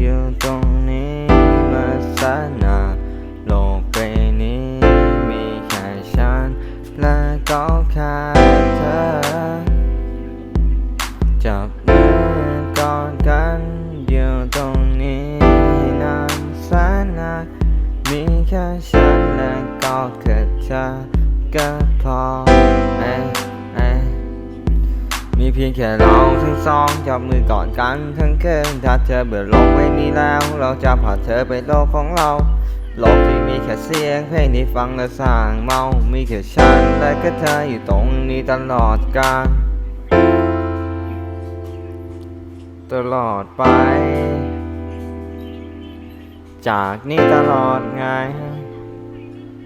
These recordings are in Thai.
อยู่ตรงนี้มาสนานโลกใบนี้มีแค่ฉัน และก็แค่เธอ จับมือกอดกันอยู่ตรงนี้นานแสนนานมีแค่ฉันและก็แค่เธอก็พอ มีเพียงแค่เราทั้งสองจับมือกอดกันทั้งคืนถ้าเธอเบื่อโลกใบนี้แล้ว เราจะพาเธอไปโลกของเรา โลกที่มีแค่เสียงเพลงที่ฟังและสร้างเมา มีแค่ฉันและก็เธออยู่ตรงนี้ตลอดกาลตลอดไป จากนี้ตลอดไง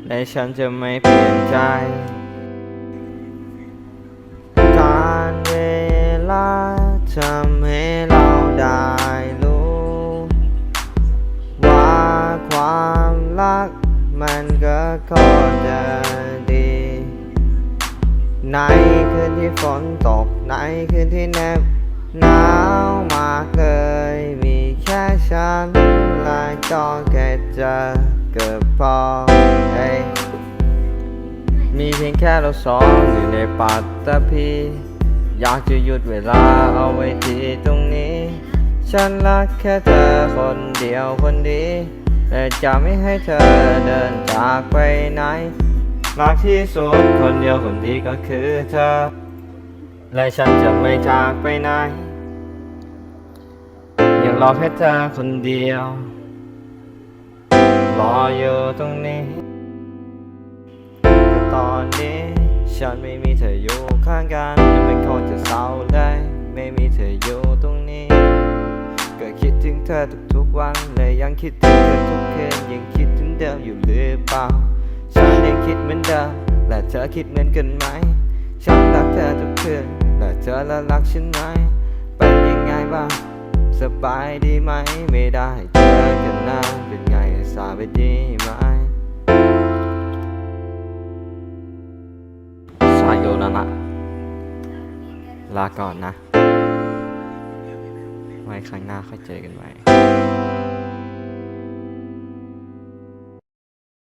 และฉันจะไม่เปลี่ยนใจ มันก็คงจะดี ในคืนที่ฝนตก ในคืนที่แนบหนาวมากเลย มีแค่ฉันและก็แค่เธอเกิดพอเอ้มีเพียงแค่เราสองอยู่ในปัตตภีอยากจะหยุดเวลาเอาไว้ที่ตรงนี้ ฉันรักแค่เธอคนเดียวคนดี แต่จะไม่ให้เธอเดินจากไปไหนรักที่สุดคนเดียวคนดีก็คือเธอ และฉันจะไม่จากไปไหนยังรอแค่เธอคนเดียว รออยู่ตรงนี้แต่ตอนนี้ฉันไม่มีเธออยู่ข้างกัน เธอทุกๆวันและยังคิดถึงเธอทุกคืนยังคิดถึงเดิมอยู่หรือเปล่าฉันยังคิดเหมือนเดิมและเธอคิดเหมือนกันไหม ฉันรักเธอทุกคืนและเธอละรักฉันไหมเป็นยังไงบ้างสบายดีไหมไม่ได้เจอกันนานเป็นไงสายดีไหมสายโยนานะลาก่อนนะ ไว้ครั้งหน้าค่อยเจอกันใหม่